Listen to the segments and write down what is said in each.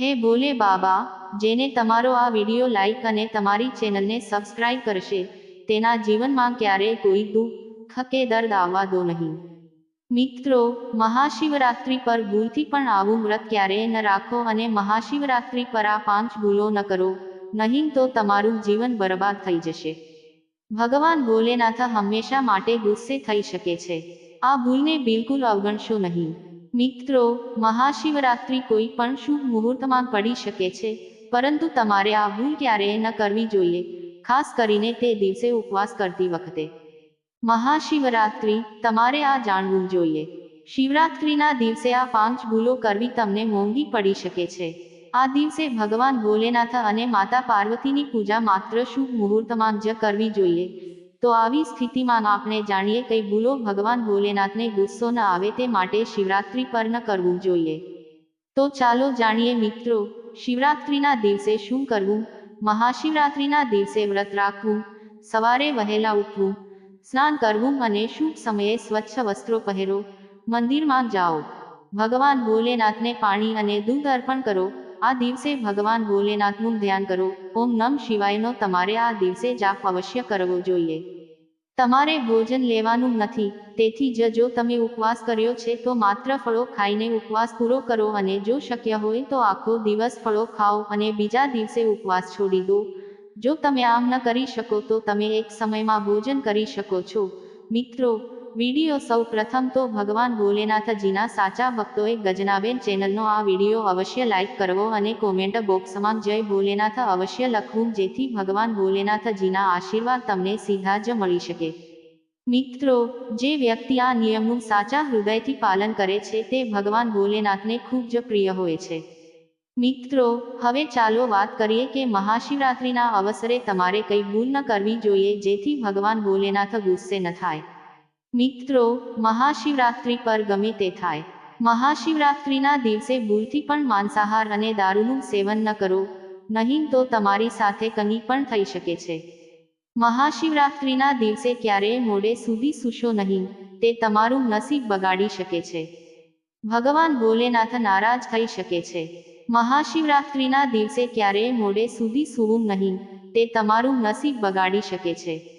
હે ભોલે બાબા, જેને તમારો આ વીડિયો લાઈક અને તમારી ચેનલને સબસ્ક્રાઇબ કરશે, તેના જીવનમાં ક્યારેય કોઈ દુઃખ કે દર્દ આવવા દો નહીં. મિત્રો, મહાશિવરાત્રિ પર ભૂલથી પણ આવું વ્રત ક્યારેય ન રાખો અને મહાશિવરાત્રિ પર આ પાંચ ભૂલો ન કરો, નહીં તો તમારું જીવન બરબાદ થઈ જશે. ભગવાન ભોલેનાથ હંમેશા માટે ગુસ્સે થઈ શકે છે. આ ભૂલને બિલકુલ અવગણશો નહીં. મિત્રો, મહાશિવરાત્રિ કોઈ પણ શુભ મુહૂર્તમાં પડી શકે છે, પરંતુ તમારે આ ભૂલ ક્યારેય ન કરવી જોઈએ, ખાસ કરીને તે દિવસે ઉપવાસ કરતી વખતે. મહાશિવરાત્રિ, તમારે આ જાણવું જોઈએ. શિવરાત્રિના દિવસે આ પાંચ ભૂલો કરવી તમને મોંઘી પડી શકે છે. આ દિવસે ભગવાન ભોલેનાથ અને માતા પાર્વતીની પૂજા માત્ર શુભ મુહૂર્તમાં જ કરવી જોઈએ તો આવી સ્થિતિમાં આપણે જાણીએ કઈ ભૂલો ભગવાન ભોલેનાથને ગુસ્સો ન આવે તે માટે શિવરાત્રિ પર ન કરવું જોઈએ. તો ચાલો જાણીએ મિત્રો, શિવરાત્રિના દિવસે શું કરવું? મહાશિવરાત્રિના દિવસે વ્રત રાખવું, સવારે વહેલા ઉઠવું, સ્નાન કરવું અને શુભ સમયે સ્વચ્છ વસ્ત્રો પહેરો, મંદિરમાં જાઓ. ભગવાન ભોલેનાથને પાણી અને દૂધ અર્પણ કરો. આ દિવસે ભગવાન ભોલેનાથનું ધ્યાન કરો. ઓમ નમ શિવાયનો તમારે આ દિવસે જાપ અવશ્ય કરવો જોઈએ. તમારે ભોજન લેવાનું નથી, તેથી જ જો તમે ઉપવાસ કર્યો છે તો માત્ર ફળો ખાઈને ઉપવાસ પૂરો કરો અને જો શક્ય હોય તો આખો દિવસ ફળો ખાઓ અને બીજા દિવસે ઉપવાસ છોડી દો. જો તમે આમ ન કરી શકો તો તમે એક સમયમાં ભોજન કરી શકો છો. મિત્રો વીડિયો સૌ પ્રથમ તો ભગવાન ભોલેનાથજીના સાચા ભક્તોએ ગજનાબેન ચેનલનો આ વીડિયો અવશ્ય લાઈક કરવો અને કોમેન્ટ બોક્સમાં જય ભોલેનાથ અવશ્ય લખવું જેથી ભગવાન ભોલેનાથજીના આશીર્વાદ તમને સીધા જ મળી શકે. મિત્રો, જે વ્યક્તિ આ નિયમનું સાચા હૃદયથી પાલન કરે છે તે ભગવાન ભોલેનાથને ખૂબ જ પ્રિય હોય છે. મિત્રો, હવે ચાલો વાત કરીએ કે મહાશિવરાત્રિના અવસરે તમારે કઈ ભૂલ ન કરવી જોઈએ જેથી ભગવાન ભોલેનાથ ગુસ્સે ન થાય. મિત્રો, મહાશિવરાત્રિ પર ગમે તે થાય. મહાશિવરાત્રિના દિવસે ભૂલથી પણ માંસાહાર અને દારૂનું સેવન ન કરો, નહીં તો તમારી સાથે કંઈ પણ થઈ શકે છે. મહાશિવરાત્રિના દિવસે ક્યારેય મોડે સુધી સૂશો નહીં, તે તમારું નસીબ બગાડી શકે છે. ભગવાન ભોલેનાથ નારાજ થઈ શકે છે. મહાશિવરાત્રિના દિવસે ક્યારેય મોડે સુધી સૂવું નહીં, તે તમારું નસીબ બગાડી શકે છે.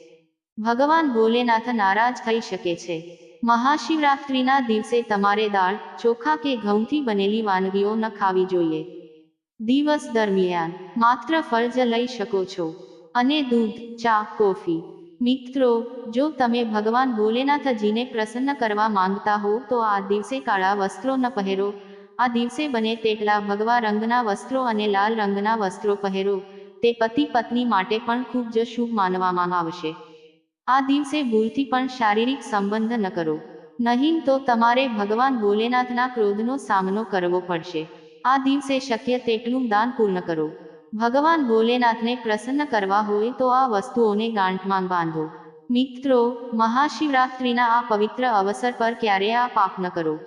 ભગવાન ભોલેનાથ નારાજ થઈ શકે છે. મહાશિવરાત્રિના દિવસે તમારે દાળ, ચોખા કે ઘઉંથી બનેલી વાનગીઓ ન ખાવી જોઈએ. દિવસ દરમિયાન માત્ર ફળ જ લઈ શકો છો. અને દૂધ, ચા, કોફી. મિત્રો, જો તમે ભગવાન ભોલેનાથજીને પ્રસન્ન કરવા માંગતા હો તો આ દિવસે કાળા વસ્ત્રો ન પહેરો. આ દિવસે બને તેટલા ભગવા રંગના વસ્ત્રો અને લાલ રંગના વસ્ત્રો પહેરો. તે પતિ પત્ની માટે પણ ખૂબ જ શુભ માનવામાં આવશે. આ દિવસે ભૂલથી પણ શારીરિક સંબંધ ન કરો. નહીં તો તમારે ભગવાન ભોલેનાથના ક્રોધનો સામનો કરવો પડશે. આ દિવસે શક્ય તેટલું દાન પૂર્ણ કરો. ભગવાન ભોલેનાથને પ્રસન્ન કરવા હોય તો આ વસ્તુઓને ગાંઠમાં બાંધો. મિત્રો, મહાશિવરાત્રિના આ પવિત્ર અવસર પર ક્યારે આ પાપ ન કરો.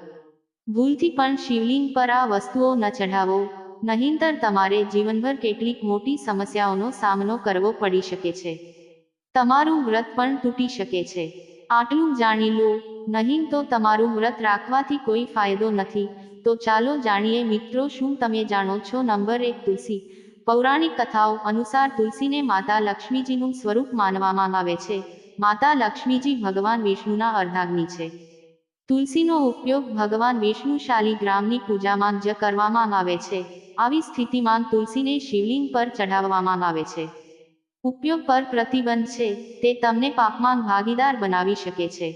ભૂલથી પણ શિવલિંગ પર આ વસ્તુઓ ન ચઢાવો. નહીંતર તમારે જીવનભર કેટલીક મોટી સમસ્યાઓનો સામનો કરવો પડી શકે છે. તમારું વ્રત પણ તૂટી શકે છે. આટલું જાણી લો, નહીં તો તમારું વ્રત રાખવાથી કોઈ ફાયદો નથી. તો ચાલો જાણીએ મિત્રો શું તમે જાણો છો? નંબર એક તુલસી. પૌરાણિક કથાઓ અનુસાર તુલસીને માતા લક્ષ્મીજીનું સ્વરૂપ માનવામાં આવે છે. માતા લક્ષ્મીજી ભગવાન વિષ્ણુના અર્ધાગ્નિ છે. તુલસીનો ઉપયોગ ભગવાન વિષ્ણુ શાલિગ્રામની પૂજામાં જ કરવામાં આવે છે. આવી સ્થિતિમાં તુલસીને શિવલિંગ પર ચઢાવવામાં આવે છે. ઉપયોગ પર પ્રતિબંધ છે, તે તમને પાપમાં ભાગીદાર બનાવી શકે છે.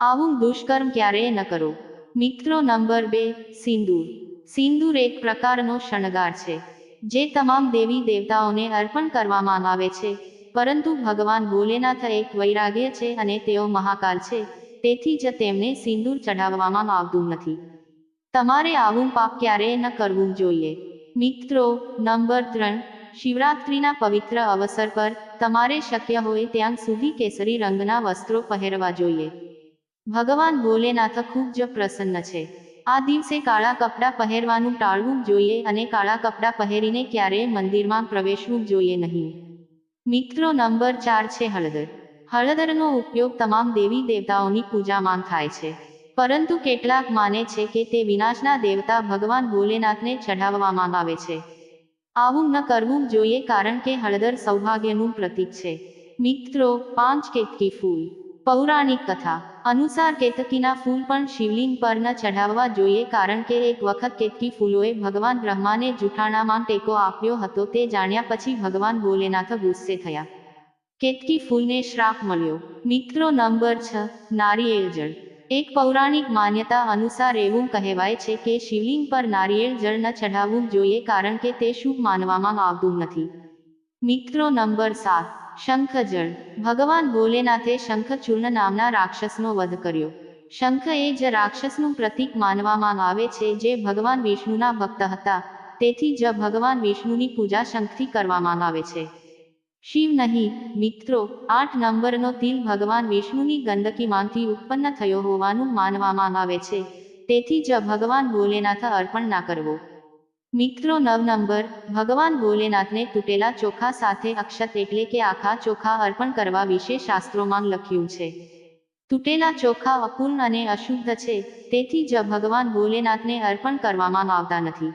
આવું દુષ્કર્મ ક્યારેય ન કરો. મિત્રો નંબર બે, સિંદૂર. સિંદૂર એક પ્રકારનો શણગાર છે, જે તમામ દેવી દેવતાઓને અર્પણ કરવામાં આવે છે, પરંતુ ભગવાન ભોલેનાથ એક વૈરાગ્ય છે અને તેઓ મહાકાલ છે, તેથી જ તેમને સિંદૂર ચઢાવવામાં આવતું નથી. તમારે આવું પાપ ક્યારેય ન કરવું જોઈએ. મિત્રો, નંબર ત્રણ શિવરાત્રિના પવિત્ર અવસર પર તમારે શક્ય હોય ત્યાં સુધી કેસરી રંગના વસ્ત્રો પહેરવા જોઈએ. ભગવાન ભોલેનાથ ખૂબ જ પ્રસન્ન છે. આ દિવસે કાળા કપડાં પહેરવાનું ટાળવું જોઈએ અને કાળા કપડાં પહેરીને ક્યારેય મંદિરમાં પ્રવેશવું જોઈએ નહીં. મિત્રો નંબર ચાર છે હળદર. હળદરનો ઉપયોગ તમામ દેવી દેવતાઓની પૂજામાં થાય છે. પરંતુ કેટલાક માને છે કે તે વિનાશના દેવતા ભગવાન ભોલેનાથને ચઢાવવામાં આવે છે. આવું ન કરવું જોઈએ કારણ કે હળદર સૌભાગ્યનું પ્રતીક છે. મિત્રો, પાંચ કેતકી ફૂલ. પૌરાણિક કથા. અનુસાર કેતકીના ફૂલ પણ શિવલિંગ પર ન ચઢાવવા જોઈએ કારણ કે એક વખત કેતકી ફૂલોએ ભગવાન બ્રહ્માને જૂઠાણામાં ટેકો આપ્યો હતો તે જાણ્યા પછી ભગવાન ભોલેનાથ ગુસ્સે થયા. કેતકી ફૂલને શ્રાપ મળ્યો. મિત્રો, નંબર છ, નારિયેળ જળ. એક પૌરાણિક માન્યતા અનુસાર એવું કહેવાય છે કે શિવલિંગ પર નારિયેળ જળ ન ચઢાવવું જોઈએ કારણ કે તે શુભ માનવામાં આવતું નથી. મિત્રો નંબર સાત, શંખ જળ. ભગવાન ભોલેનાથે શંખચૂર્ણ નામના રાક્ષસનો વધ કર્યો. શંખ એ જ રાક્ષસનું પ્રતીક માનવામાં આવે છે જે ભગવાન વિષ્ણુના ભક્ત હતા. તેથી જ ભગવાન વિષ્ણુની પૂજા શંખથી કરવામાં આવે છે. શિવ નહીં, મિત્રો, આઠ નંબરનો તિલ ભગવાન વિષ્ણુની ગંદકીમાંથી ઉત્પન્ન થયો હોવાનું માનવામાં આવે છે. તેથી જ ભગવાન ભોલેનાથ અર્પણ ના કરવો. મિત્રો, નવ નંબર, ભગવાન ભોલેનાથને તૂટેલા ચોખા સાથે અક્ષત એટલે કે આખા ચોખા અર્પણ કરવા વિશે શાસ્ત્રોમાં લખ્યું છે. તૂટેલા ચોખા અપૂર્ણ અને અશુદ્ધ છે, તેથી જ ભગવાન ભોલેનાથને અર્પણ કરવામાં આવતા નથી.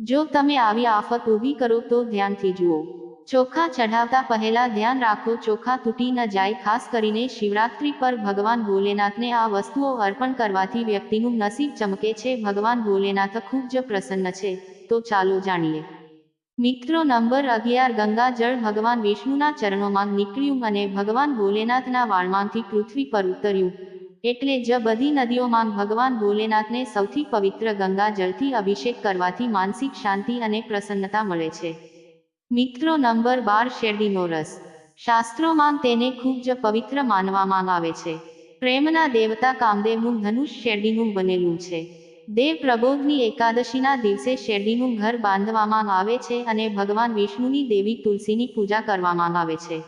જો તમે આવી આફત ઊભી કરો તો ધ્યાનથી જુઓ. ચોખા ચઢાવતા પહેલા ધ્યાન રાખો, ચોખા તૂટી ન જાય, ખાસ કરીને શિવરાત્રી પર ભગવાન ભોલેનાથને આ વસ્તુઓ અર્પણ કરવાથી વ્યક્તિનું નસીબ ચમકે છે. ભગવાન ભોલેનાથ ખૂબ જ પ્રસન્ન છે. તો ચાલો જાણીએ. મિત્રો, નંબર અગિયાર ગંગા જળ ભગવાન વિષ્ણુના ચરણોમાં નીકળ્યું અને ભગવાન ભોલેનાથના વાળમાંથી પૃથ્વી પર ઉતર્યું. એટલે જ બધી નદીઓમાં ભગવાન ભોલેનાથને સૌથી પવિત્ર ગંગા જળથી અભિષેક કરવાથી માનસિક શાંતિ અને પ્રસન્નતા મળે છે. મિત્રો નંબર બાર શેરડીનો રસ શાસ્ત્રોમાં તેને ખૂબ જ પવિત્ર માનવામાં આવે છે. પ્રેમના દેવતા કામદેવનું ધનુષ શેરડીનું બનેલું છે. દેવ પ્રબોધની એકાદશીના દિવસે શેરડીનું ઘર બાંધવામાં આવે છે અને ભગવાન વિષ્ણુની દેવી તુલસીની પૂજા કરવામાં આવે છે.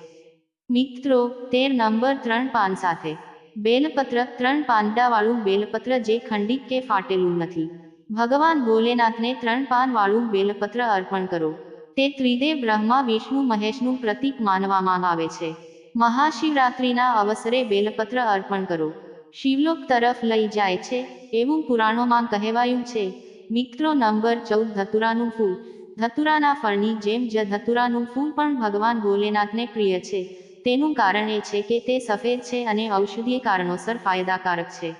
મિત્રો, તેર નંબર ત્રણ પાન સાથે. બેલપત્ર ત્રણ પાંડાવાળું બેલપત્ર જે ખંડિત કે ફાટેલું નથી. ભગવાન ભોલેનાથને ત્રણ પાનવાળું બેલપત્ર અર્પણ કરો. તે ત્રિદેવ બ્રહ્મા, વિષ્ણુ, મહેશનું પ્રતીક માનવામાં આવે છે. મહાશિવરાત્રિના અવસરે બેલપત્ર અર્પણ કરો. શિવલોક તરફ લઈ જાય છે, એવું પુરાણોમાં કહેવાયું છે. મિત્રો નંબર ચૌદ, ધતુરાનું ફૂલ. ધતુરાના ફળની જેમ જ ધતુરાનું ફૂલ પણ ભગવાન ભોલેનાથને પ્રિય છે. તેનું કારણ એ છે કે તે સફેદ છે અને ઔષધીય કારણોસર ફાયદાકારક છે.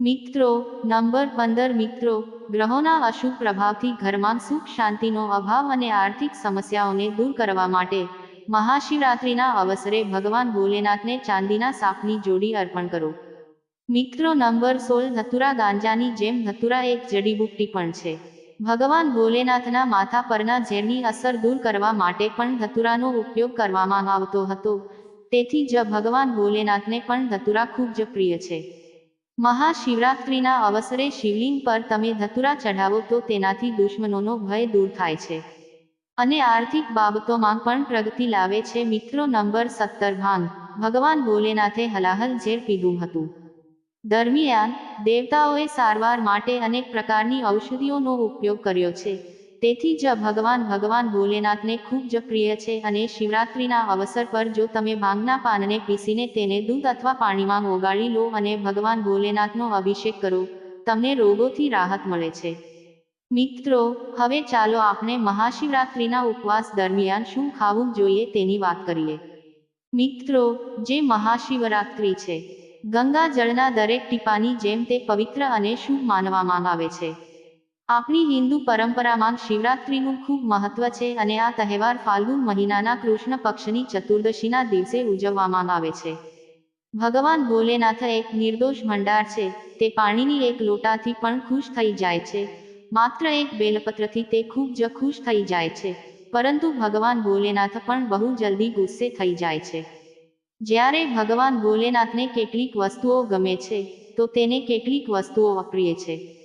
મિત્રો, નંબર પંદર મિત્રો ગ્રહોના અશુભ પ્રભાવથી ઘરમાં સુખ શાંતિનો અભાવ અને આર્થિક સમસ્યાઓને દૂર કરવા માટે મહાશિવરાત્રિના અવસરે ભગવાન ભોલેનાથને ચાંદીના સાપની જોડી અર્પણ કરો. મિત્રો નંબર સોળ ધતુરા ગાંજાની જેમ ધતુરા એક જડીબુટ્ટી પણ છે. ભગવાન ભોલેનાથના માથા પરના ઝેરની અસર દૂર કરવા માટે પણ ધતુરાનો ઉપયોગ કરવામાં આવતો હતો. તેથી જ ભગવાન ભોલેનાથને પણ ધતુરા ખૂબ જ પ્રિય છે. મહાશિવરાત્રિના અવસરે શિવલિંગ પર તમે ધતુરા ચઢાવો તો તેનાથી દુશ્મનોનો ભય દૂર થાય છે. અને આર્થિક બાબતોમાં પણ પ્રગતિ લાવે છે. મિત્રો, નંબર સત્તર ભાંગ. ભગવાન ભોલેનાથે હલાહલ ઝેર પીધું હતું. દરમિયાન દેવતાઓએ સારવાર માટે અનેક પ્રકારની ઔષધિઓનો ઉપયોગ કર્યો છે. તેથી જ ભગવાન ભગવાન ભોલેનાથને ખૂબ જ પ્રિય છે અને શિવરાત્રિના અવસર પર જો તમે ભાંગના પાનને પીસીને તેને દૂધ અથવા પાણીમાં ઓગાળી લો અને ભગવાન ભોલેનાથનો અભિષેક કરો, તમને રોગોથી રાહત મળે છે. મિત્રો, હવે ચાલો આપણે મહાશિવરાત્રિના ઉપવાસ દરમિયાન શું ખાવું જોઈએ તેની વાત કરીએ. મિત્રો, જે મહાશિવરાત્રિ છે, ગંગા જળના દરેક ટીપાની જેમ તે પવિત્ર અને શુભ માનવામાં આવે છે. આપણી હિન્દુ પરંપરામાં શિવરાત્રિનું ખૂબ મહત્વ છે અને આ તહેવાર ફાલ્ગુન મહિનાના કૃષ્ણ પક્ષની ચતુર્દશીના દિવસે ઉજવવામાં આવે છે. ભગવાન ભોલેનાથ એક નિર્દોષ ભંડાર છે, તે પાણીની એક લોટાથી પણ ખુશ થઈ જાય છે. માત્ર એક બેલપત્રથી તે ખૂબ જ ખુશ થઈ જાય છે, પરંતુ ભગવાન ભોલેનાથ પણ બહુ જલ્દી ગુસ્સે થઈ જાય છે. જ્યારે ભગવાન ભોલેનાથને કેટલીક વસ્તુઓ ગમે છે, તો તેને કેટલીક વસ્તુઓ અપ્રિય છે.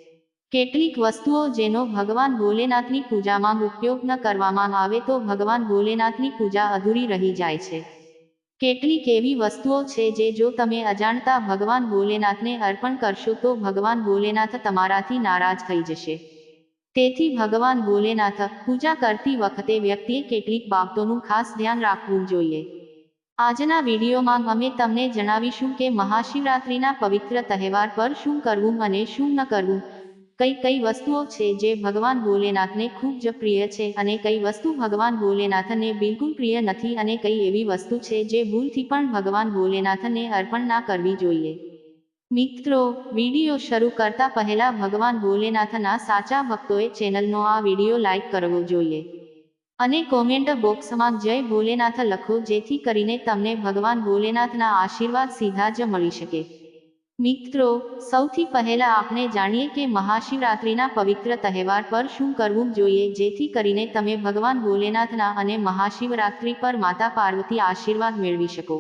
કેટલીક વસ્તુઓ જેનો ભગવાન ભોલેનાથની પૂજામાં ઉપયોગ ન કરવામાં આવે તો ભગવાન ભોલેનાથની પૂજા અધૂરી રહી જાય છે. કેટલીક એવી વસ્તુઓ છે જે જો તમે અજાણતા ભગવાન ભોલેનાથને અર્પણ કરશો તો ભગવાન ભોલેનાથ તમારાથી નારાજ થઈ જશે. તેથી ભગવાન ભોલેનાથ પૂજા કરતી વખતે વ્યક્તિએ કેટલીક બાબતોનું ખાસ ધ્યાન રાખવું જોઈએ. આજના વિડીયોમાં અમે તમને જણાવીશું કે મહાશિવરાત્રિના પવિત્ર તહેવાર પર શું કરવું અને શું ન કરવું. કઈ કઈ વસ્તુઓ છે જે ભગવાન ભોલેનાથને ખૂબ જ પ્રિય છે અને કઈ વસ્તુ ભગવાન ભોલેનાથને બિલકુલ પ્રિય નથી અને કઈ એવી વસ્તુ છે જે ભૂલથી પણ ભગવાન ભોલેનાથને અર્પણ ના કરવી જોઈએ. મિત્રો, વીડિયો શરૂ કરતા પહેલા ભગવાન ભોલેનાથના સાચા ભક્તોએ ચેનલનો આ વીડિયો લાઈક કરવો જોઈએ. અને કોમેન્ટ બોક્સમાં જય ભોલેનાથ લખો જેથી કરીને તમને ભગવાન ભોલેનાથના આશીર્વાદ સીધા જ મળી શકે. મિત્રો, સૌથી પહેલા આપણે જાણીએ કે મહાશિવરાત્રિના પવિત્ર તહેવાર પર શું કરવું જોઈએ, જેથી કરીને તમે ભગવાન ભોલેનાથના અને મહાશિવરાત્રિ પર માતા પાર્વતી આશીર્વાદ મેળવી શકો.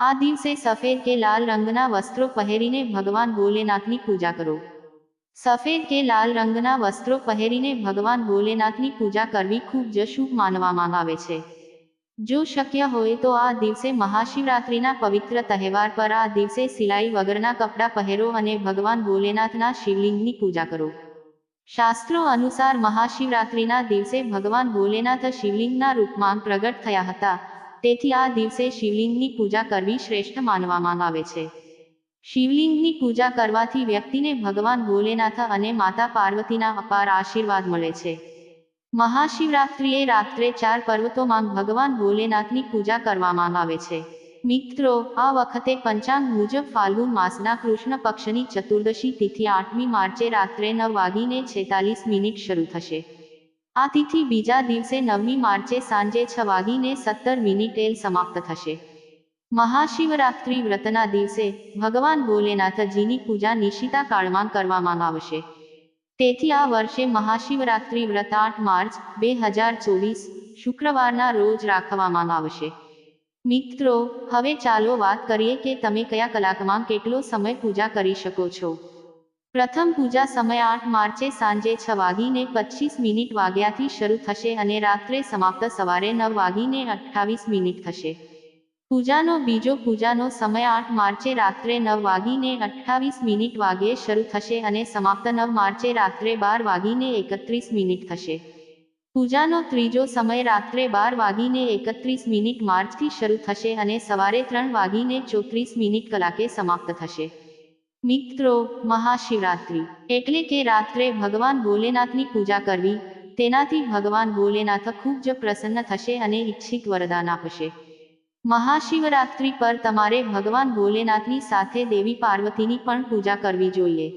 આ દિવસે સફેદ કે લાલ રંગના વસ્ત્રો પહેરીને ભગવાન ભોલેનાથની પૂજા કરો. સફેદ કે લાલ રંગના વસ્ત્રો પહેરીને ભગવાન ભોલેનાથની પૂજા કરવી ખૂબ જ શુભ માનવામાં આવે છે. જો શક્ય હોય તો આ દિવસે મહાશિવરાત્રિના પવિત્ર તહેવાર પર આ દિવસે સિલાઈ વગરના કપડાં પહેરો અને ભગવાન ભોલેનાથના શિવલિંગની પૂજા કરો. શાસ્ત્રો અનુસાર મહાશિવરાત્રિના દિવસે ભગવાન ભોલેનાથ શિવલિંગના રૂપમાં પ્રગટ થયા હતા. તેથી આ દિવસે શિવલિંગની પૂજા કરવી શ્રેષ્ઠ માનવામાં આવે છે. શિવલિંગની પૂજા કરવાથી વ્યક્તિને ભગવાન ભોલેનાથ અને માતા પાર્વતીના અપાર આશીર્વાદ મળે છે. મહાશિવરાત્રિએ રાત્રે ચાર પર્વતોમાં ભગવાન ભોલેનાથની પૂજા કરવામાં આવે છે. મિત્રો, આ વખતે પંચાંગ મુજબ ફાલ્ગુન માસના કૃષ્ણ પક્ષની ચતુર્દશી તિથિ આઠમી માર્ચે રાત્રે નવ વાગીને છેતાલીસ મિનિટ શરૂ થશે. આ તિથિ બીજા દિવસે નવમી માર્ચે સાંજે છ વાગીને સત્તર મિનિટે સમાપ્ત થશે. મહાશિવરાત્રિ વ્રતના દિવસે ભગવાન ભોલેનાથજીની પૂજા નિશિતા કાળમાં કરવામાં આવશે. તેથી આ વર્ષે મહાશિવરાત્રિ વ્રત આઠ માર્ચ બે હજાર ચોવીસ શુક્રવારના રોજ રાખવામાં આવશે. મિત્રો, હવે ચાલો વાત કરીએ કે તમે કયા કલાકમાં કેટલો સમય પૂજા કરી શકો છો. પ્રથમ પૂજા સમય આઠ માર્ચે સાંજે છ વાગીને પચીસ મિનિટ વાગ્યાથી શરૂ થશે અને રાત્રે સમાપ્ત સવારે નવ વાગીને અઠ્ઠાવીસ મિનિટ થશે. પૂજાનો બીજો પૂજાનો સમય આઠ માર્ચે રાત્રે નવ વાગીને અઠ્ઠાવીસ મિનિટ વાગ્યે શરૂ થશે અને સમાપ્ત નવ માર્ચે રાત્રે બાર વાગીને એકત્રીસ મિનિટ થશે. પૂજાનો ત્રીજો સમય રાત્રે બાર વાગીને એકત્રીસ મિનિટ માર્ચથી શરૂ થશે અને સવારે ત્રણ વાગીને ચોત્રીસ મિનિટ કલાકે સમાપ્ત થશે. મિત્રો, મહાશિવરાત્રિ. એટલે કે રાત્રે ભગવાન ભોલેનાથની પૂજા કરવી, તેનાથી ભગવાન ભોલેનાથ ખૂબ જ પ્રસન્ન થશે અને ઈચ્છિત વરદાન આપશે. મહાશિવરાત્રિ પર તમારે ભગવાન ભોલેનાથની સાથે દેવી પાર્વતીની પણ પૂજા કરવી જોઈએ.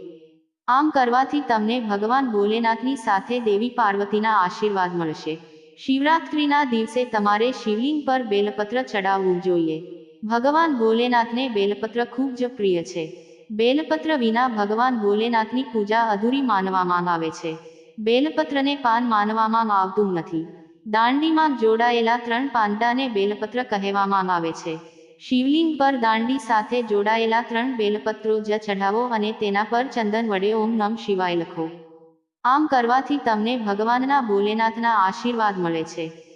આમ કરવાથી તમને ભગવાન ભોલેનાથની સાથે દેવી પાર્વતીના આશીર્વાદ મળશે. શિવરાત્રિના દિવસે તમારે શિવલિંગ પર બેલપત્ર ચડાવવું જોઈએ. ભગવાન ભોલેનાથને બેલપત્ર ખૂબ જ પ્રિય છે. બેલપત્ર વિના ભગવાન ભોલેનાથની પૂજા અધૂરી માનવામાં આવે છે. બેલપત્રને પાન માનવામાં આવતું નથી. દાંડીમાં જોડાયેલા ત્રણ પાંડાને બેલપત્ર કહેવામાં આવે છે. શિવલિંગ પર દાંડી સાથે જોડાયેલા ત્રણ બેલપત્રો જ ચઢાવો અને તેના પર ચંદન વડે ઓમ નમ શિવાય લખો. આમ કરવાથી તમને ભગવાનના ભોલેનાથના આશીર્વાદ મળે છે.